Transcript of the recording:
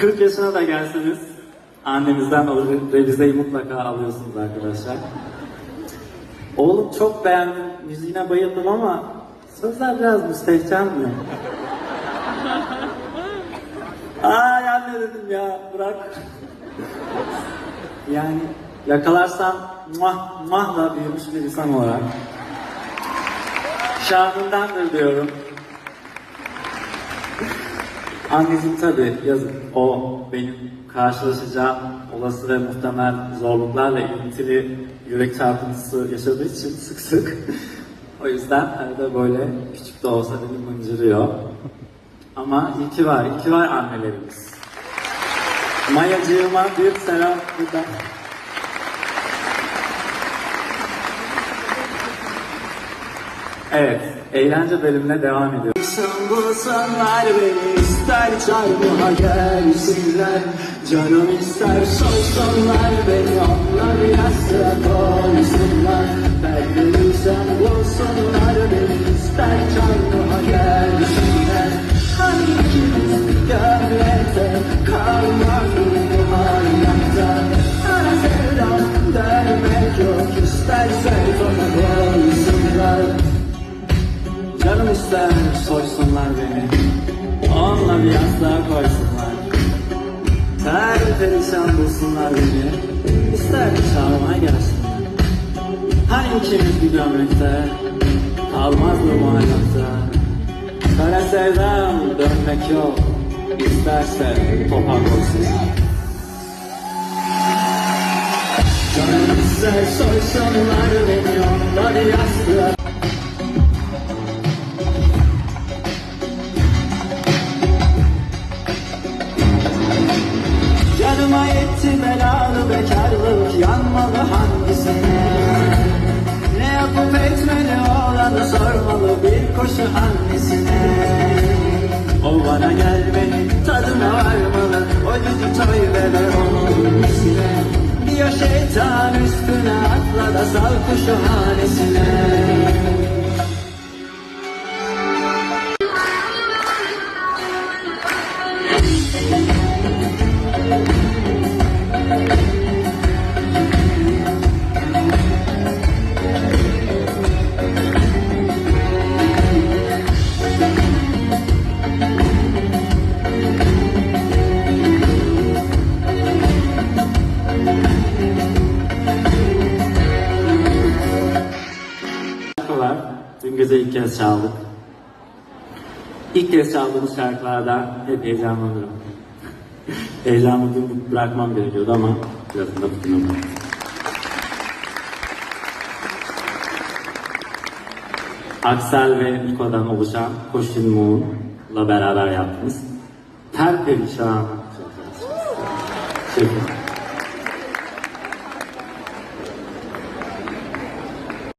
40 yaşına da gelseniz annemizden o revizeyi mutlaka alıyorsunuz arkadaşlar. Oğlum çok beğendim, müziğine bayıldım ama sözler biraz müstehcen mi? Ay anne dedim ya bırak. Yani yakalarsam muah muahla büyümüş bir insan olarak şahındandır diyorum. Anneciğim tabii yazık. O benim karşılaşacağım olası ve muhtemel zorluklarla ilintili yürek çarpıntısı yaşadığı için sık sık. o yüzden arada böyle küçük de olsa beni mıncırıyor. Ama iyi ki var, iyi ki var annelerimiz. Mayacığıma bir selam buradan. Evet, eğlence bölümüne devam ediyoruz. Sen bulsanlar beni ister çarmıha gelsinler. Canım ister soysunlar beni onlar yastığa koysunlar sen bulsunlar beni ister çarmıha gelsinler. İkimiz gömlekte kalmaz bu hayatta? Sana sevdam dermek yok istersen bana koysunlar Canım ister Bir yastığa koysunlar. Ter perişan bulsunlar beni İster çağırmaya gelsinler. Hani ikimiz bir gömlekte Kalmazdı bu hayatta? Kara sevdam dönmek yok İsterse topa koysunlar. Canım ister soysunlar beni onlar yastığa Canıma yetti belalı bekarlık yanmalı hangisine Ne yapıp etmeli olanı sormalı bir koşu annesine O bana gelmeli tadına varmalı O düdü toy ve onun misine Diyor şeytan üstüne atla da sal kuşu hanesine dün gece ilk kez çaldık. İlk kez çaldığımız şarkılarda hep heyecanlanırım. Heyecanımı bırakmam gerekiyordu ama biraz da tutunamadım. Aksel ve Niko'dan oluşan Koşun Moon'la beraber yaptığımız Ter Perişan. Şarkı.